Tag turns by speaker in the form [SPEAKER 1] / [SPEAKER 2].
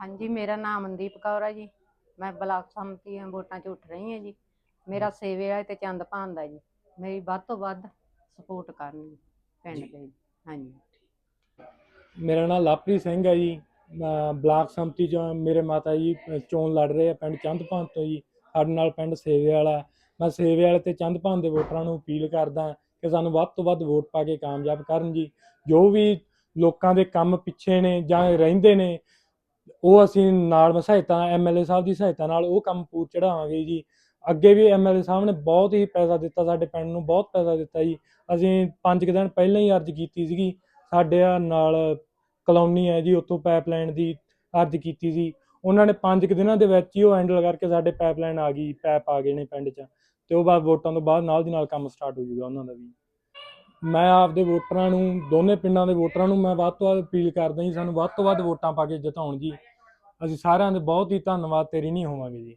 [SPEAKER 1] ਹਾਂਜੀ ਮੇਰਾ ਨਾਮ ਮਨਦੀਪ ਕੌਰ ਹੈ ਜੀ। ਮੈਂ ਬਲਾਕ ਸੰਮਤੀ ਵੋਟਾਂ 'ਚ ਉੱਠ ਰਹੀ ਹਾਂ ਜੀ। ਮੇਰਾ ਸੇਵੇ ਵਾਲੇ ਤੇ ਚੰਦ ਭਾਨ ਦਾ ਜੀ। ਮੇਰੀ ਵੱਧ ਤੋਂ ਵੱਧ ਸਪੋਰਟ ਕਰਨ ਪਿੰਡ। ਦੇ ਜੀ। ਹਾਂਜੀ।
[SPEAKER 2] ਮੇਰਾ ਨਾਮ ਲਵਪ੍ਰੀਤ ਸਿੰਘ ਹੈ ਜੀ। ਮੈਂ ਬਲਾਕ ਸੰਮਤੀ ਚੋਂ ਮੇਰੇ ਮਾਤਾ ਜੀ ਅ, ਚੋਣ ਲੜ ਰਹੇ ਆ ਪਿੰਡ ਚੰਦਪਾਨ ਤੋਂ ਜੀ। ਸਾਡੇ ਨਾਲ ਪਿੰਡ ਸੇਵੇ ਵਾਲਾ। ਮੈਂ ਸੇਵੇ ਵਾਲੇ ਤੇ ਚੰਦਪਾਨ ਦੇ ਵੋਟਰਾਂ ਨੂੰ ਅਪੀਲ ਕਰਦਾ ਕਿ ਸਾਨੂੰ ਵੱਧ ਤੋਂ ਵੱਧ ਵੋਟ ਪਾ ਕੇ ਕਾਮਯਾਬ ਕਰਨ ਜੀ। ਜੋ ਵੀ ਲੋਕਾਂ ਦੇ ਕੰਮ ਪਿੱਛੇ ਨੇ ਜਾਂ ਰਹਿੰਦੇ ਨੇ ਉਹ ਅਸੀਂ ਨਾਲ ਸਹਾਇਤਾ ਐਮਐਲਏ ਸਾਹਿਬ ਦੀ ਸਹਾਇਤਾ ਨਾਲ ਉਹ ਕੰਮ ਪੂਰ ਚੜਾਵਾਂਗੇ ਜੀ। ਅੱਗੇ ਵੀ ਐਮਐਲਏ ਸਾਹਿਬ ਨੇ ਬਹੁਤ ਹੀ ਪੈਸਾ ਦਿੱਤਾ, ਸਾਡੇ ਪਿੰਡ ਨੂੰ ਬਹੁਤ ਪੈਸਾ ਦਿੱਤਾ ਜੀ। ਅਸੀਂ ਪੰਜ ਕੁ ਦਿਨ ਪਹਿਲਾਂ ਹੀ ਅਰਜ਼ ਕੀਤੀ ਸੀਗੀ, ਸਾਡੇ ਨਾਲ ਕਲੋਨੀ ਹੈ ਜੀ, ਉੱਥੋਂ ਪਾਈਪਲਾਈਨ ਦੀ ਅਰਜ਼ ਕੀਤੀ ਸੀ। ਉਹਨਾਂ ਨੇ ਪੰਜ ਕੁ ਦਿਨਾਂ ਦੇ ਵਿੱਚ ਹੀ ਉਹ ਹੈਂਡਲ ਕਰਕੇ ਸਾਡੇ ਪਾਈਪਲਾਈਨ ਆ ਗਈ, ਪੈਪ ਆ ਗਏ ਨੇ ਪਿੰਡ 'ਚ। ਤੇ ਉਹ ਬਾਅਦ ਵੋਟਾਂ ਤੋਂ ਬਾਅਦ ਨਾਲ ਦੀ ਨਾਲ ਕੰਮ ਸਟਾਰਟ ਹੋ ਜਾਊਗਾ ਉਹਨਾਂ ਦਾ ਵੀ। ਮੈਂ ਆਪਦੇ ਵੋਟਰਾਂ ਨੂੰ, ਦੋਨੇ ਪਿੰਡਾਂ ਦੇ ਵੋਟਰਾਂ ਨੂੰ ਮੈਂ ਵੱਧ ਤੋਂ ਵੱਧ ਅਪੀਲ ਕਰਦਾ ਜੀ, ਸਾਨੂੰ ਵੱਧ ਤੋਂ ਵੱਧ ਵੋਟਾਂ ਪਾ ਕੇ ਜਿਤਾਉਣ ਜੀ। ਅਸੀਂ ਸਾਰਿਆਂ ਦੇ ਬਹੁਤ ਹੀ ਧੰਨਵਾਦ, ਤੇਰੀ ਨਹੀਂ ਹੋਵਾਂਗੇ ਜੀ।